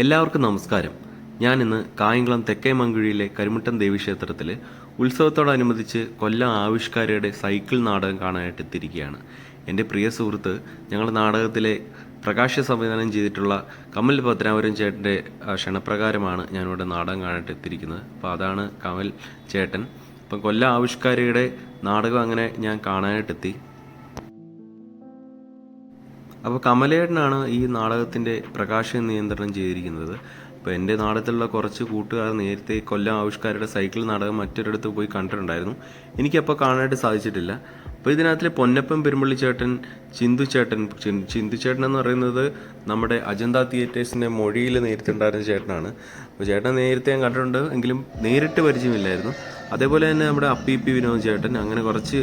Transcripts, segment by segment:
എല്ലാവർക്കും നമസ്കാരം. ഞാൻ ഇന്ന് കായംകുളം തെക്കേ മങ്കുഴിയിലെ കരിമുട്ടൻ ദേവീക്ഷേത്രത്തിൽ ഉത്സവത്തോടനുബന്ധിച്ച് കൊല്ലം ആവിഷ്കാരയുടെ സൈക്കിൾ നാടകം കാണാനായിട്ട് എത്തിയിരിക്കുകയാണ്. എന്റെ പ്രിയ സുഹൃത്ത് ഞങ്ങളുടെ നാടകത്തിലെ പ്രകാശ സംവിധാനം ചെയ്തിട്ടുള്ള കമൽ ഭദ്രാപുരം ചേട്ടന്റെ ക്ഷണപ്രകാരമാണ് ഞാനിവിടെ നാടകം കാണാനായിട്ട് എത്തിയിരിക്കുന്നത്. അപ്പോൾ അതാണ് കമൽ ചേട്ടൻ. അപ്പം കൊല്ലം ആവിഷ്കാരയുടെ നാടകം അങ്ങനെ ഞാൻ കാണാനായിട്ടെത്തി. അപ്പോൾ കമലേട്ടനാണ് ഈ നാടകത്തിന്റെ പ്രകാശ നിയന്ത്രണം ചെയ്തിരിക്കുന്നത്. അപ്പോൾ എന്റെ നാടകത്തിലുള്ള കുറച്ച് കൂട്ടുകാർ നേരത്തെ കൊല്ലം ആവിഷ്കാരുടെ സൈക്കിൾ നാടകം മറ്റൊരിടത്ത് പോയി കണ്ടിട്ടുണ്ടായിരുന്നു. എനിക്കപ്പോൾ കാണാനായിട്ട് സാധിച്ചിട്ടില്ല. അപ്പോൾ ഇതിനകത്തിലെ പൊന്നപ്പൻ പെരുമ്പള്ളി ചേട്ടൻ ചിന്തു ചേട്ടൻ ചിന്തു ചേട്ടൻ എന്ന് പറയുന്നത് നമ്മുടെ അജന്ത തിയേറ്റേഴ്സിന്റെ മൊഴിയിൽ നേരിട്ട് ഉണ്ടായിരുന്ന ചേട്ടനാണ്. അപ്പോൾ ചേട്ടൻ നേരത്തെ ഞാൻ കണ്ടിട്ടുണ്ട് എങ്കിലും നേരിട്ട് പരിചയമില്ലായിരുന്നു. അതേപോലെ തന്നെ നമ്മുടെ അപ്പി പി വിനോദ് ചേട്ടൻ അങ്ങനെ കുറച്ച്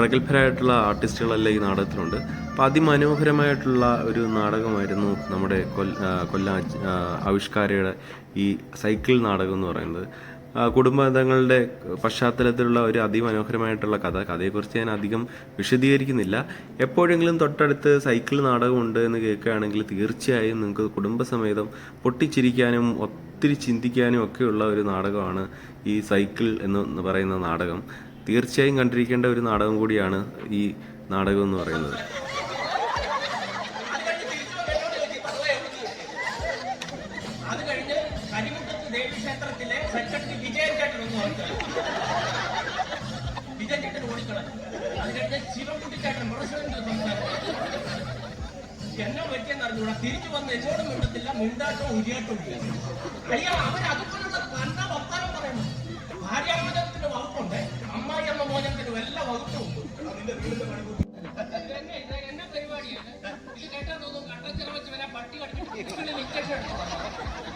പ്രഗത്ഭരായിട്ടുള്ള ആർട്ടിസ്റ്റുകളെല്ലാം ഈ നാടകത്തിലുണ്ട്. അപ്പം അതിമനോഹരമായിട്ടുള്ള ഒരു നാടകമായിരുന്നു നമ്മുടെ കൊല്ല കൊല്ലം ആവിഷ്കാരയുടെ ഈ സൈക്കിൾ നാടകം എന്ന് പറയുന്നത്. കുടുംബങ്ങളുടെ പശ്ചാത്തലത്തിലുള്ള ഒരു അതിമനോഹരമായിട്ടുള്ള കഥ. കഥയെക്കുറിച്ച് ഞാൻ അധികം വിശദീകരിക്കുന്നില്ല. എപ്പോഴെങ്കിലും തൊട്ടടുത്ത് സൈക്കിൾ നാടകമുണ്ട് എന്ന് കേൾക്കുകയാണെങ്കിൽ തീർച്ചയായും നിങ്ങൾക്ക് കുടുംബസമേതം പൊട്ടിച്ചിരിക്കാനും ഒത്തിരി ചിന്തിക്കാനും ഒക്കെയുള്ള ഒരു നാടകമാണ് ഈ സൈക്കിൾ എന്ന് പറയുന്ന നാടകം. തീർച്ചയായും കണ്ടിരിക്കേണ്ട ഒരു നാടകം കൂടിയാണ് ഈ നാടകം എന്ന് പറയുന്നത്. ചേട്ടൻ എന്ന് പറഞ്ഞാൽ വിജയൻ ചേട്ടൻ ഓടിക്കളഞ്ഞു അത് കഴിഞ്ഞ് ശിവൻകുട്ടി ചേട്ടൻ പ്രസിഡന്റ് എന്നെ പറ്റിയെന്ന് അറിഞ്ഞൂടാ തിരിച്ചു വന്ന് എന്നോട് മിണ്ടത്തില്ല മിണ്ടാട്ടോ ഉരിയാട്ടോ ഇല്ല അയ്യോ അവൻ അതുപോലുള്ള കണ്ട വർത്താനം പറയുന്നു ഭാര്യാമോചനത്തിന്റെ വകുപ്പുണ്ട് അമ്മായി അമ്മ മോചനത്തിന് എല്ലാ വകുപ്പും എന്നെ പരിപാടിയാണ് ഇത് കേട്ടാൽ തോന്നും. കട്ടച്ചിറ വെച്ച് പട്ടി കടിച്ചിട്ട് ഇഞ്ചക്ഷൻ എടുത്തു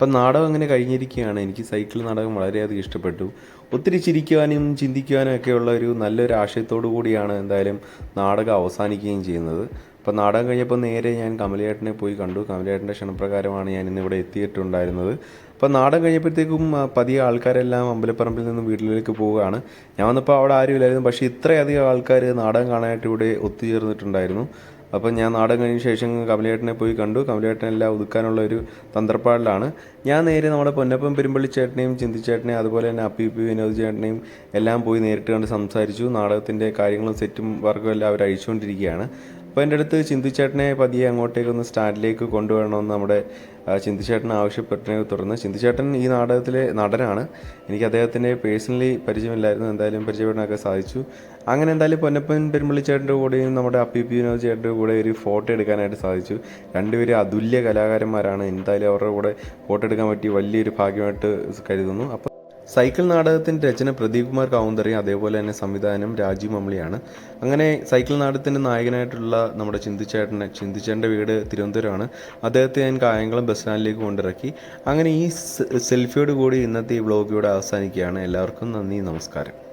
അപ്പം നാടകം അങ്ങനെ കഴിഞ്ഞിരിക്കുകയാണ്. എനിക്ക് സൈക്കിൾ നാടകം വളരെയധികം ഇഷ്ടപ്പെട്ടു. ഒത്തിരി ചിരിക്കുവാനും ചിന്തിക്കുവാനും ഒക്കെയുള്ള ഒരു നല്ലൊരു ആശയത്തോടു കൂടിയാണ് എന്തായാലും നാടകം അവസാനിക്കുകയും ചെയ്യുന്നത്. അപ്പം നാടകം കഴിഞ്ഞപ്പോൾ നേരെ ഞാൻ കമലേട്ടനെ പോയി കണ്ടു. കമലയേട്ടന്റെ ക്ഷണപ്രകാരമാണ് ഞാൻ ഇന്നിവിടെ എത്തിയിട്ടുണ്ടായിരുന്നത്. അപ്പം നാടകം കഴിഞ്ഞപ്പോഴത്തേക്കും പതിയെ ആൾക്കാരെല്ലാം അമ്പലപ്പറമ്പിൽ നിന്നും വീട്ടിലേക്ക് പോവുകയാണ്. ഞാൻ വന്നപ്പോൾ അവിടെ ആരും ഇല്ലായിരുന്നു പക്ഷേ ഇത്രയധികം ആൾക്കാർ നാടകം കാണാനായിട്ട് ഇവിടെ ഒത്തുചേർന്നിട്ടുണ്ടായിരുന്നു. അപ്പം ഞാൻ നാടകം കഴിഞ്ഞ ശേഷം കമലേട്ടനെ പോയി കണ്ടു. കമലേട്ടനെല്ലാം ഒതുക്കാനുള്ള ഒരു തന്ത്രപ്പാടിലാണ്. ഞാൻ നേരെ നമ്മുടെ പൊന്നപ്പം പെരുമ്പള്ളി ചേട്ടനെയും ചിന്തിച്ചേട്ടനെയും അതുപോലെ തന്നെ അപ്പി പി വിനോദ് ചേട്ടനെയും എല്ലാം പോയി നേരിട്ട് കണ്ട് സംസാരിച്ചു. നാടകത്തിന്റെ കാര്യങ്ങളും സെറ്റും വർക്കും എല്ലാം അവർ അഴിച്ചുകൊണ്ടിരിക്കുകയാണ് അപ്പോൾ എന്റെ അടുത്ത് ചിന്തിച്ചേട്ടനെ പതിയെ അങ്ങോട്ടേക്കൊന്ന് സ്റ്റാൻഡിലേക്ക് കൊണ്ടുവരണമെന്ന് നമ്മുടെ ചിന്തിച്ചേട്ടൻ ആവശ്യപ്പെട്ടതിനെ തുടർന്ന് ചിന്തിച്ചേട്ടൻ ഈ നാടകത്തിലെ നടനാണ്. എനിക്ക് അദ്ദേഹത്തിന്റെ പേഴ്സണലി പരിചയമില്ലായിരുന്നു. എന്തായാലും പരിചയപ്പെടാനൊക്കെ സാധിച്ചു. അങ്ങനെ എന്തായാലും പൊന്നപ്പൻ പെരുമ്പള്ളി ചേട്ടന്റെ കൂടെയും നമ്മുടെ അപ്പി വിനോദ് ചേട്ടന്റെ കൂടെ ഒരു ഫോട്ടോ എടുക്കാനായിട്ട് സാധിച്ചു. രണ്ടുപേരും അതുല്യ കലാകാരന്മാരാണ്. എന്തായാലും അവരുടെ കൂടെ ഫോട്ടോ എടുക്കാൻ പറ്റി വലിയൊരു ഭാഗ്യമായിട്ട് കരുതുന്നു. അപ്പോൾ സൈക്കിൾ നാടകത്തിന്റെ രചന പ്രദീപ് കുമാർ കൗന്ദറി അതേപോലെ തന്നെ സംവിധാനം രാജീവ് അമ്ലിയാണ് അങ്ങനെ സൈക്കിൾ നാടകത്തിന്റെ നായകനായിട്ടുള്ള നമ്മുടെ ചിന്തിച്ചേട്ടനെ ചിന്തിച്ചേട്ടന്റെ വീട് തിരുവനന്തപുരമാണ്. അദ്ദേഹത്തെ ഞാൻ കായംകുളം ബസ് സ്റ്റാൻഡിലേക്ക് കൊണ്ടിറക്കി. അങ്ങനെ ഈ സെൽഫിയോട് കൂടി ഇന്നത്തെ ഈ വ്ളോഗ് അവസാനിക്കുകയാണ്. എല്ലാവർക്കും നന്ദി നമസ്കാരം.